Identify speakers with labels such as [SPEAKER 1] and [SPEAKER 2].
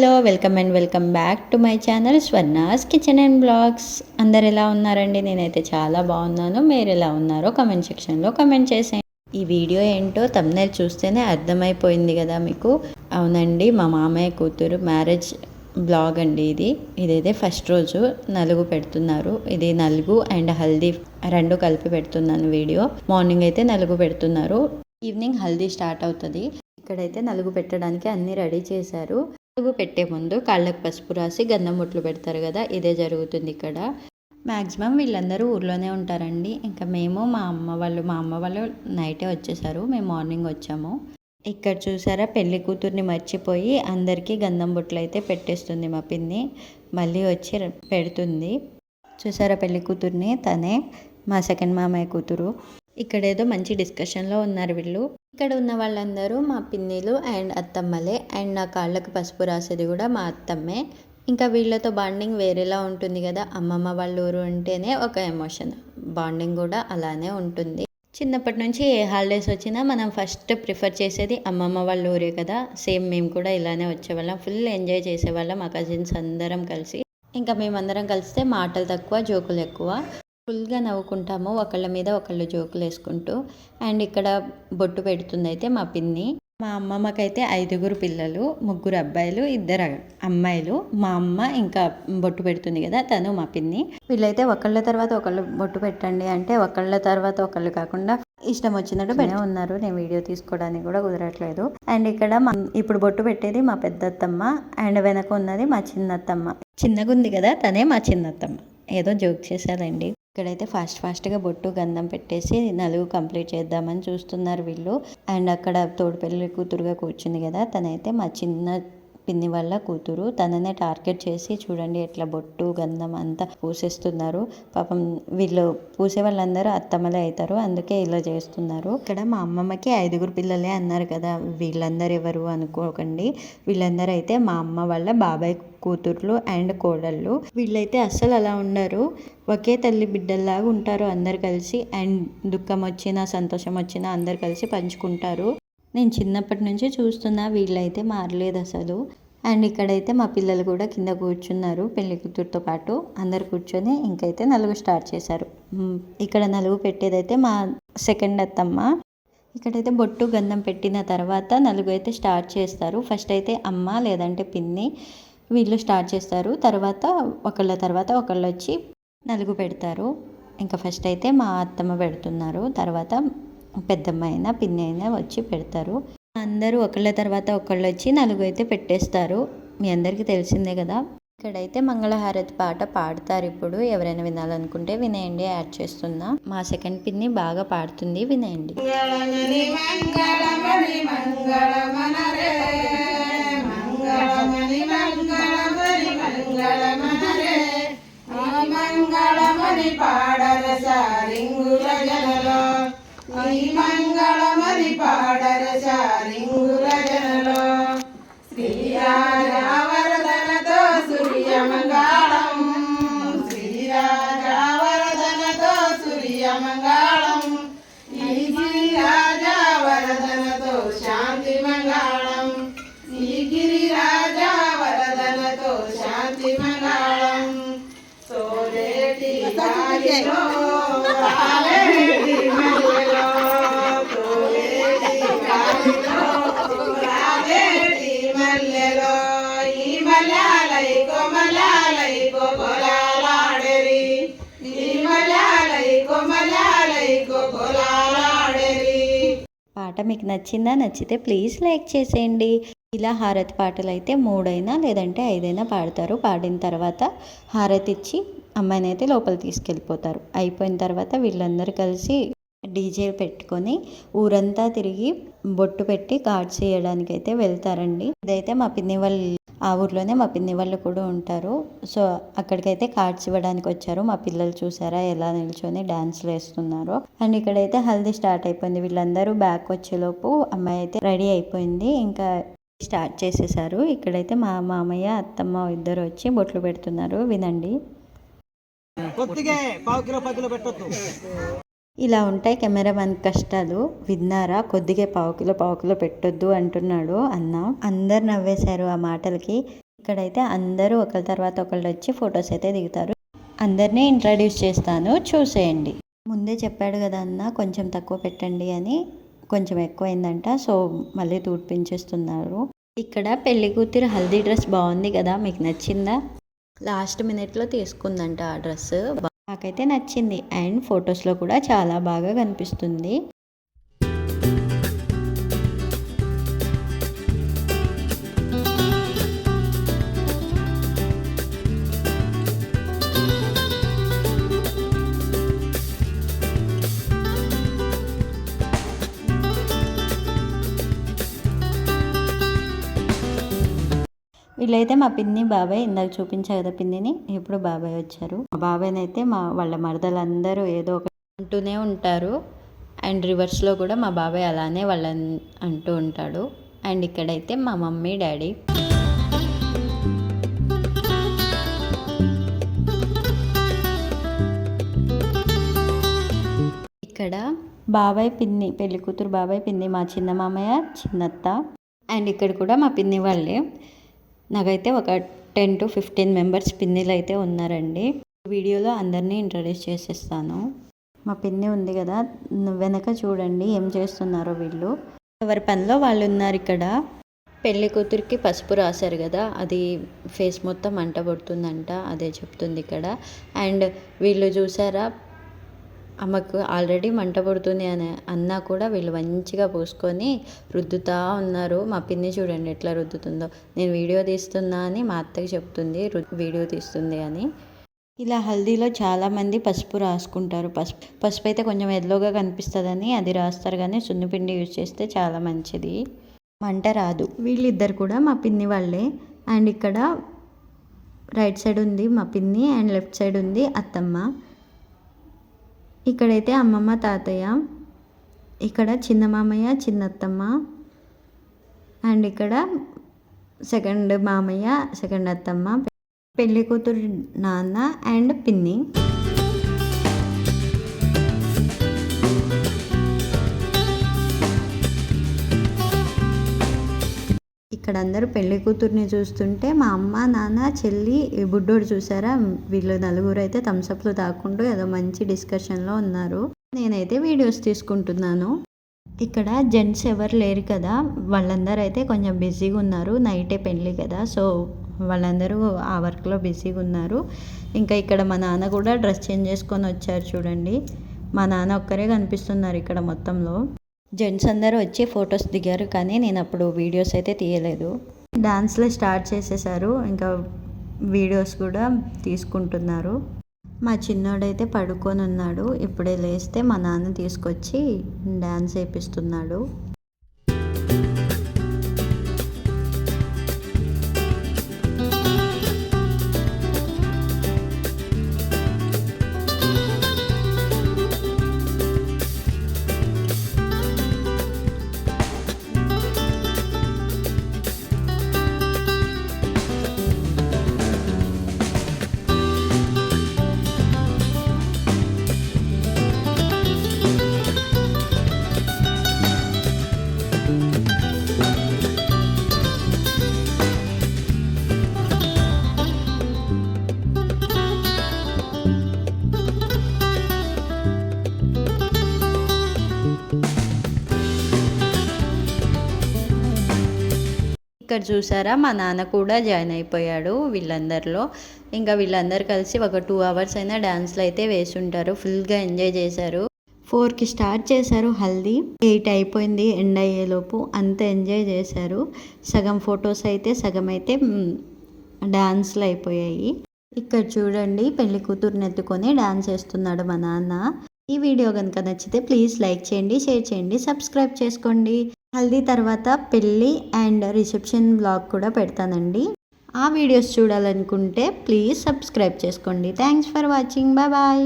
[SPEAKER 1] Hello welcome and welcome back to my channel Swarna's kitchen and vlogs. అందరు ఎలా ఉన్నారండి? నేనైతే చాలా బాగున్నాను. మీరు ఎలా ఉన్నారో కమెంట్ సెక్షన్లో కమెంట్ చేసేయండి. ఈ వీడియో ఏంటో తమ్నేల్ చూస్తేనే అర్థమైపోయింది కదా మీకు? అవునండి మా మామయ్య కూతురు మ్యారేజ్ బ్లాగ్ అండి ఇది. ఇదైతే ఫస్ట్ రోజు నలుగు పెడుతున్నారు. ఇది నలుగు అండ్ హల్దీ రెండు కలిపి పెడుతున్నాను వీడియో. మార్నింగ్ అయితే నలుగు పెడుతున్నారు. ఈవినింగ్ హల్దీ స్టార్ట్ అవుతుంది. ఇక్కడైతే నలుగు పెట్టడానికి అన్నీ రెడీ చేశారు. నలుగు పెట్టే ముందు కాళ్ళకు పసుపు రాసి గంధం బొట్లు పెడతారు కదా ఇదే జరుగుతుంది ఇక్కడ. మ్యాక్సిమం వీళ్ళందరూ ఊర్లోనే ఉంటారండి. ఇంకా మేము మా అమ్మ వాళ్ళు మా అమ్మ వాళ్ళు నైటే వచ్చేసారు. మేము మార్నింగ్ వచ్చాము. ఇక్కడ చూసారా పెళ్ళి కూతుర్ని మర్చిపోయి అందరికీ గంధం బొట్లు అయితే పెట్టేస్తుంది మా పిన్ని. మళ్ళీ వచ్చి పెడుతుంది. చూసారా పెళ్ళి కూతుర్ని? తనే మా సెకండ్ మామయ్య కూతురు. ఇక్కడ ఏదో మంచి డిస్కషన్లో ఉన్నారు వీళ్ళు. ఇక్కడ ఉన్న వాళ్ళందరూ మా పిన్నిలు అండ్ అత్తమ్మలే అండ్ నా కాళ్ళకు పసుపు రాసేది కూడా మా అత్తమ్మే. ఇంకా వీళ్ళతో బాండింగ్ వేరేలా ఉంటుంది కదా అమ్మమ్మ వాళ్ళ ఊరు అంటేనే ఒక ఎమోషన్. బాండింగ్ కూడా అలానే ఉంటుంది. చిన్నప్పటి నుంచి ఏ హాలిడేస్ వచ్చినా మనం ఫస్ట్ ప్రిఫర్ చేసేది అమ్మమ్మ వాళ్ళ ఊరే కదా. సేమ్ మేము కూడా ఇలానే వచ్చేవాళ్ళం. ఫుల్ ఎంజాయ్ చేసేవాళ్ళం మా కజిన్స్ అందరం కలిసి. ఇంకా మేమందరం కలిస్తే మాటలు తక్కువ జోకులు ఎక్కువ. ఫుల్గా నవ్వుకుంటాము. ఒకళ్ళ మీద ఒకళ్ళు జోకులు వేసుకుంటూ. అండ్ ఇక్కడ బొట్టు పెడుతుంది అయితే మా పిన్ని. మా అమ్మమ్మకైతే ఐదుగురు పిల్లలు ముగ్గురు అబ్బాయిలు ఇద్దరు అమ్మాయిలు. మా అమ్మ ఇంకా బొట్టు పెడుతుంది కదా తను మా పిన్ని. వీళ్ళైతే ఒకళ్ళ తర్వాత ఒకళ్ళు బొట్టు పెట్టండి అంటే ఒకళ్ళ తర్వాత ఒకళ్ళు కాకుండా ఇష్టం వచ్చినట్టు పెనే ఉన్నారు. నేను వీడియో తీసుకోవడానికి కూడా కుదరట్లేదు. అండ్ ఇక్కడ ఇప్పుడు బొట్టు పెట్టేది మా పెద్దత్తమ్మ. అండ్ వెనక ఉన్నది మా చిన్నత్తమ్మ. చిన్నగా ఉంది కదా తనే మా చిన్నత్తమ్మ. ఏదో జోక్ చేశారండి ఇక్కడైతే ఫాస్ట్ ఫాస్ట్గా బొట్టు గంధం పెట్టేసి నలుగు కంప్లీట్ చేద్దామని చూస్తున్నారు వీళ్ళు. అండ్ అక్కడ తోడు పెళ్ళి కూతురుగా కూర్చుంది కదా తనైతే మా చిన్న పిన్ని వల్ల కూతురు. తననే టార్గెట్ చేసి చూడండి ఎట్లా బొట్టు గంధం అంతా పూసేస్తున్నారు. పాపం వీళ్ళు పూసే వాళ్ళందరూ అత్తమ్మలే అవుతారు. అందుకే ఇలా చేస్తున్నారు. ఇక్కడ మా అమ్మమ్మకి ఐదుగురు పిల్లలే అన్నారు కదా. వీళ్ళందరూ ఎవరు అనుకోకండి. వీళ్ళందరూ అయితే మా అమ్మ వాళ్ళ బాబాయ్ కూతుర్లు అండ్ కోడళ్ళు. వీళ్ళైతే అస్సలు అలా ఉండరు. ఒకే తల్లి బిడ్డల్లాగా ఉంటారు అందరు కలిసి. అండ్ దుఃఖం వచ్చినా సంతోషం వచ్చినా అందరు కలిసి పంచుకుంటారు. నేను చిన్నప్పటి నుంచి చూస్తున్నా వీళ్ళైతే మారలేదు అసలు. అండ్ ఇక్కడైతే మా పిల్లలు కూడా కింద కూర్చున్నారు పెళ్ళి కూతురుతో పాటు. అందరు కూర్చొని ఇంకైతే నలుగు స్టార్ట్ చేశారు. ఇక్కడ నలుగు పెట్టేదైతే మా సెకండ్ అత్తమ్మ. ఇక్కడైతే బొట్టు గంధం పెట్టిన తర్వాత నలుగు అయితే స్టార్ట్ చేస్తారు. ఫస్ట్ అయితే అమ్మ లేదంటే పిన్ని వీళ్ళు స్టార్ట్ చేస్తారు. తర్వాత ఒకళ్ళ తర్వాత ఒకళ్ళు వచ్చి నలుగు పెడతారు. ఇంకా ఫస్ట్ అయితే మా అత్తమ్మ పెడుతున్నారు. తర్వాత పెద్దమ్మ అయినా పిన్ని అయినా వచ్చి పెడతారు. అందరూ ఒకళ్ళ తర్వాత ఒకళ్ళు వచ్చి నలుగు అయితే పెట్టేస్తారు. మీ అందరికీ తెలిసిందే కదా? ఇక్కడైతే మంగళహారతి పాట పాడతారు ఇప్పుడు. ఎవరైనా వినాలనుకుంటే వినేయండి యాడ్ చేస్తున్నా. మా సెకండ్ పిన్ని బాగా పాడుతుంది. వినేయండి.
[SPEAKER 2] మంగళమని పాడర సారింగుల జనలో. ఈ మంగళమని పాడర సారింగుల జనలో శ్రీరాజావరదనతో సూర్యమంగళం. శ్రీరాజావరదనతో సూర్యమంగళం. ఈ శ్రీరాజావరదనతో శాంతి మంగళం ఈ గిరిరాజావరదనతో శాంతి మంగళం సోలేటి
[SPEAKER 1] పాట మీకు నచ్చిందా నచ్చితే ప్లీజ్ లైక్ చేసేయండి. ఇలా హారతి పాటలు అయితే మూడైనా లేదంటే ఐదైనా పాడతారు. పాడిన తర్వాత హారతి ఇచ్చి అమ్మాయిని అయితే లోపల తీసుకెళ్ళిపోతారు. అయిపోయిన తర్వాత వీళ్ళందరూ కలిసి డీజే పెట్టుకొని ఊరంతా తిరిగి బొట్టు పెట్టి కార్డ్స్ చేయడానికి అయితే వెళ్తారండి. ఇదైతే మా పిన్ని వాళ్ళు ఆ ఊర్లోనే మా పిన్ని వాళ్ళు కూడా ఉంటారు. సో అక్కడికైతే కార్డ్స్ ఇవ్వడానికి వచ్చారు. మా పిల్లలు చూసారా? ఎలా నిల్చొని డాన్స్లు వేస్తున్నారు. అండ్ ఇక్కడైతే హల్దీ స్టార్ట్ అయిపోయింది. వీళ్ళందరూ బ్యాక్ వచ్చేలోపు అమ్మాయి అయితే రెడీ అయిపోయింది. ఇంకా స్టార్ట్ చేసేసారు. ఇక్కడైతే మా మామయ్య అత్తమ్మ ఇద్దరు వచ్చి బొట్లు పెడుతున్నారు. వినండి.
[SPEAKER 3] కొద్దిగా పావు కిలో పది కిలో పెట్టొద్దు.
[SPEAKER 1] ఇలా ఉంటాయి కెమెరామెన్ కష్టాలు. విన్నారా? కొద్దిగా పావు కిలో పావు కిలో పెట్టొద్దు అంటున్నాడు అన్న. అందరు నవ్వేశారు ఆ మాటలకి. ఇక్కడైతే అందరూ ఒకరి తర్వాత ఒకళ్ళు వచ్చి ఫొటోస్ అయితే దిగుతారు. అందరినీ ఇంట్రడ్యూస్ చేస్తాను. చూసేయండి. ముందే చెప్పాడు కదా అన్న కొంచెం తక్కువ పెట్టండి అని. కొంచెం ఎక్కువైందంట సో మళ్ళీ తూర్పించేస్తున్నారు ఇక్కడ పెళ్ళి కూతురు హల్దీ డ్రెస్ బాగుంది కదా మీకు నచ్చిందా? లాస్ట్ మినిట్లో తీసుకుందంట ఆ డ్రెస్ నాకైతే నచ్చింది. అండ్ ఫొటోస్లో కూడా చాలా బాగా కనిపిస్తుంది. వీళ్ళైతే మా పిన్ని బాబాయ్ ఇందాక చూపించా కదా పిన్నిని ఇప్పుడు బాబాయ్ వచ్చారు. మా బాబాయ్నైతే మా వాళ్ళ మరదలందరూ ఏదో ఒక అంటూనే ఉంటారు. అండ్ రివర్స్లో కూడా మా బాబాయ్ అలానే వాళ్ళని అంటూ ఉంటాడు. అండ్ ఇక్కడైతే మా మమ్మీ డాడీ. ఇక్కడ బాబాయ్ పిన్ని పెళ్ళి కూతురు బాబాయ్ పిన్ని మా చిన్న మామయ్య చిన్నత్త. అండ్ ఇక్కడ కూడా మా పిన్ని వాళ్ళే. నాకైతే ఒక టెన్ టు ఫిఫ్టీన్ మెంబర్స్ పిన్నిలు అయితే ఉన్నారండి. వీడియోలో అందరినీ ఇంట్రడ్యూస్ చేసేస్తాను. మా పిన్ని ఉంది కదా వెనక చూడండి ఏం చేస్తున్నారో వీళ్ళు. ఎవరి పనిలో వాళ్ళు ఉన్నారు ఇక్కడ. పెళ్ళి కూతురికి పసుపు రాశారు కదా అది ఫేస్ మొత్తం అంటబడుతుందంట అదే చెప్తుంది ఇక్కడ. అండ్ వీళ్ళు చూసారా ఆమెకు ఆల్రెడీ మంట పడుతుంది అని అన్నా కూడా వీళ్ళు మంచిగా పోసుకొని రుద్దుతా ఉన్నారు. మా పిన్ని చూడండి ఎట్లా రుద్దుతుందో. నేను వీడియో తీస్తున్నా అని మా అత్తకి చెప్తుంది వీడియో తీస్తుంది అని. ఇలా హల్దీలో చాలామంది పసుపు రాసుకుంటారు. పసుపు పసుపు అయితే కొంచెం ఎల్లోగా కనిపిస్తుందని అది రాస్తారు కానీ సున్నిపిండి యూజ్ చేస్తే చాలా మంచిది. మంట రాదు. వీళ్ళిద్దరు కూడా మా పిన్ని వాళ్ళే. అండ్ ఇక్కడ రైట్ సైడ్ ఉంది మా పిన్ని అండ్ లెఫ్ట్ సైడ్ ఉంది అత్తమ్మ. ఇక్కడైతే అమ్మమ్మ తాతయ్య ఇక్కడ చిన్న మామయ్య చిన్నత్తమ్మ అండ్ ఇక్కడ సెకండ్ మామయ్య సెకండ్ అత్తమ్మ పెళ్ళి కూతురు నాన్న అండ్ పిన్ని. ఇక్కడ అందరూ పెళ్ళి కూతుర్ని చూస్తుంటే మా అమ్మ నాన్న చెల్లి ఈ బుడ్డోడు చూసారా? వీళ్ళు నలుగురు అయితే థమ్సప్లు తాకుంటూ ఏదో మంచి డిస్కషన్లో ఉన్నారు. నేనైతే వీడియోస్ తీసుకుంటున్నాను. ఇక్కడ జెంట్స్ ఎవరు లేరు కదా వాళ్ళందరూ అయితే కొంచెం బిజీగా ఉన్నారు. నైటే పెళ్ళి కదా సో వాళ్ళందరూ ఆ వర్క్లో బిజీగా ఉన్నారు. ఇంకా ఇక్కడ మా నాన్న కూడా డ్రెస్ చేంజ్ చేసుకొని వచ్చారు చూడండి. మా నాన్న ఒక్కరే కనిపిస్తున్నారు ఇక్కడ మొత్తంలో. జెంట్స్ అందరూ వచ్చి ఫొటోస్ దిగారు కానీ నేను అప్పుడు వీడియోస్ అయితే తీయలేదు. డాన్స్లో స్టార్ట్ చేసేసారు. ఇంకా వీడియోస్ కూడా తీసుకుంటున్నారు. మా చిన్నోడైతే పడుకొని ఉన్నాడు ఇప్పుడే లేస్తే మా నాన్న తీసుకొచ్చి డ్యాన్స్ వేపిస్తున్నాడు ఇక్కడ చూసారా? మా నాన్న కూడా జాయిన్ అయిపోయాడు వీళ్ళందరిలో. ఇంకా వీళ్ళందరూ కలిసి ఒక టూ అవర్స్ అయినా డ్యాన్స్లు అయితే వేసుంటారు. ఫుల్గా ఎంజాయ్ చేశారు. ఫోర్కి స్టార్ట్ చేశారు హల్దీ. ఎయిట్ అయిపోయింది ఎండ్ అయ్యేలోపు అంత ఎంజాయ్ చేశారు. సగం ఫొటోస్ అయితే సగం అయితే డ్యాన్స్లు అయిపోయాయి. ఇక్కడ చూడండి పెళ్ళి కూతురుని ఎత్తుకొని డాన్స్ చేస్తున్నాడు మా నాన్న. ఈ వీడియో కనుక నచ్చితే ప్లీజ్ లైక్ చేయండి షేర్ చేయండి సబ్స్క్రైబ్ చేసుకోండి. హల్దీ తర్వాత పెళ్ళి అండ్ రిసెప్షన్ బ్లాగ్ కూడా పెడతానండి. ఆ వీడియోస్ చూడాలనుకుంటే ప్లీజ్ సబ్స్క్రైబ్ చేసుకోండి. Thanks for watching. Bye bye.